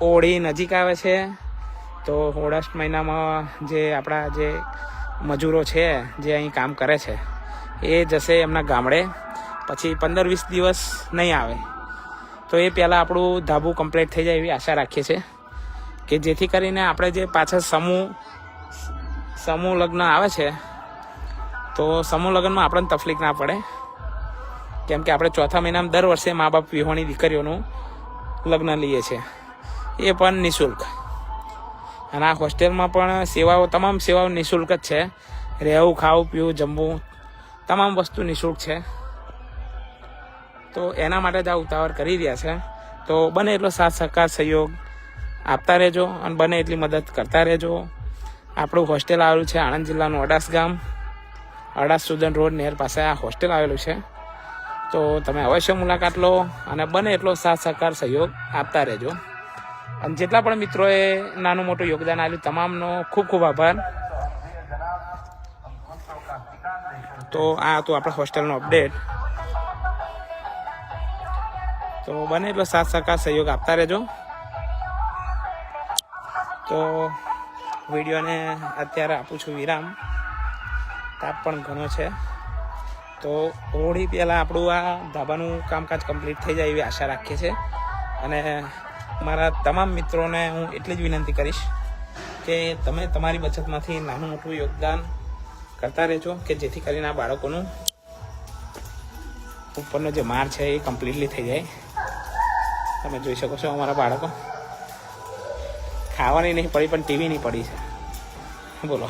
હોળી નજીક આવે છે, તો ઓગસ્ટ મહિનામાં જે આપણા જે મજૂરો છે, જે અહીં કામ કરે છે, એ જશે એમના ગામડે. પછી પંદર વીસ દિવસ નહીં આવે. તો એ પહેલાં આપણું ધાબુ કમ્પ્લીટ થઈ જાય એવી આશા રાખીએ છીએ કે જેથી કરીને આપણે જે પાછળ સમૂહ સમૂહ લગ્ન આવે છે, તો સમૂહ લગ્નમાં આપણને તકલીફ ના પડે. કેમ કે આપણે ચોથા મહિનામાં દર વર્ષે મા બાપ વિહોણી દીકરીઓનું લગ્ન લઈએ છીએ. એ પણ નિઃશુલ્ક. અને આ હોસ્ટેલમાં પણ સેવાઓ, તમામ સેવાઓ નિઃશુલ્ક જ છે. રહેવું, ખાવું, પીવું, જમવું, તમામ વસ્તુ નિઃશુલ્ક છે. તો એના માટે જ આ ઉતાવળ કરી રહ્યા છે. તો બને એટલો સાથ, સહકાર, સહયોગ આપતા રહેજો અને બને એટલી મદદ કરતા રહેજો. આપણું હોસ્ટેલ આવેલું છે આણંદ જિલ્લાનું અડાસ ગામ. અડાસ સુદન રોડ નહેર પાસે આ હોસ્ટેલ આવેલું છે. તો તમે અવશ્ય મુલાકાત લો અને બને એટલો સાથ, સહકાર, સહયોગ આપતા રહેજો. અને જેટલા પણ મિત્રોએ નાનું મોટું યોગદાન આપ્યું, તમામનો ખૂબ ખૂબ આભાર. તો આ હતું આપણા હોસ્ટેલનો અપડેટ. તો બને એટલો સાથ સહકાર સહયોગ આપતા રહેજો. તો વિડીયોને અત્યારે આપું છું વિરામ. તાપ પણ ઘણો છે. તો હોળી પહેલાં આપણું આ ધાબાનું કામકાજ કમ્પ્લીટ થઈ જાય એવી આશા રાખીએ છીએ. અને મારા તમામ મિત્રોને હું એટલી જ વિનંતી કરીશ કે તમે તમારી બચતમાંથી નાનું મોટું યોગદાન કરતા રહેજો, કે જેથી કરીને આ બાળકોનું ઉપરનો જે માર છે એ કમ્પ્લીટલી થઈ જાય. તમે જોઈ શકો છો અમારા બાળકો. ખાવાની નહીં પડી, પણ ટીવી નહીં પડી છે. બોલો.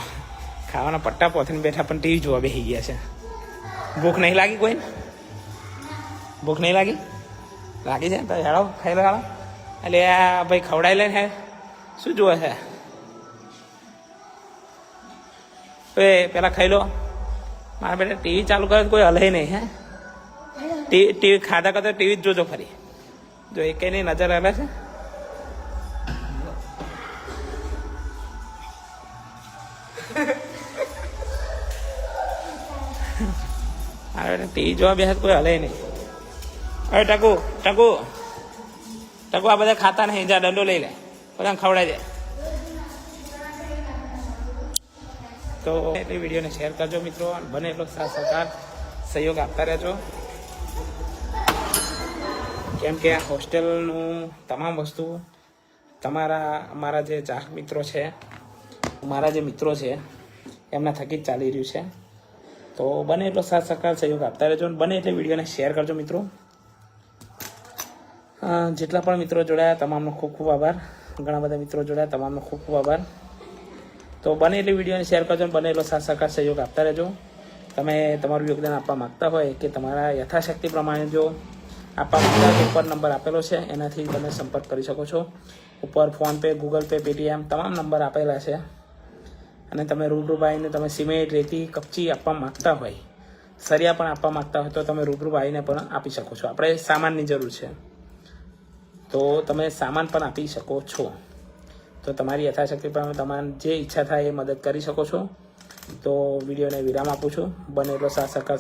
ખાવાના પટ્ટા પોથીને બેઠા પણ ટીવી જોવા બેસી ગયા છે. ભૂખ નહીં લાગી કોઈ ભૂખ નહીં લાગી? લાગી છે? તો હેળો ખાઈ લો એટલે આ ભાઈ ખવડાવી લે હે શું જુએ છે? એ, પેલા ખાઈ લો. મારા બેટા ટીવી ચાલુ કરે કોઈ હલે નહીં, હે? ટીવી ટીવી ખાધા કરતા ટીવી જ જોજો ફરી. જો નહીં, નજર આવે છે? ટીવી જોવા બેસે કોઈ હલે નહીં. અરે ટકુ ટકુ ટકુ આ બધા ખાતા નહીં, જા દંડો લઈ લે. બધાને ખવડાવી દે. તો એ વિડીયોને શેર કરજો મિત્રો બને એટલો સાથ સહકાર, સહયોગ આપતા રહેજો. કેમ કે આ હોસ્ટેલનું તમામ વસ્તુ, તમારા, અમારા જે ચાહક મિત્રો છે, મારા જે મિત્રો છે, એમના થકી જ ચાલી રહ્યું છે. તો બને એટલો સાથ સહકાર, સહયોગ આપતા રહેજો બને એટલે વિડીયોને શેર કરજો મિત્રો. જેટલા પણ મિત્રો જોડાયા, તમામનો ખૂબ ખૂબ આભાર. ઘણા બધા મિત્રો જોડાયા, તમામનો ખૂબ ખૂબ આભાર. તો બને એટલી વિડીયોને શેર કરજો બને એટલો સાથ સહકાર સહયોગ આપતા રહેજો. તમે તમારું યોગદાન આપવા માગતા હોય કે તમારા યથાશક્તિ પ્રમાણે જો આપવા માગતા હોય ઉપર નંબર આપેલો છે. એનાથી તમે સંપર્ક કરી શકો છો. ઉપર ફોનપે ગૂગલ પે, પેટીએમ તમામ નંબર આપેલા છે. અને તમે રૂબરૂ આવીને તમે સિમેન્ટ, રેતી, કપચી આપવા માંગતા હોય સરિયા પણ આપવા માંગતા હોય તો તમે રૂબરૂ આવીને પણ આપી શકો છો. આપણે સામાનની જરૂર છે. તો તમે સામાન પણ આપી શકો છો. તો તમારી યથાશક્તિ પણ તમારે જે ઈચ્છા થાય એ મદદ કરી શકો છો. તો વિડીયોને વિરામ આપું છું. બને એટલો સાથ સહકાર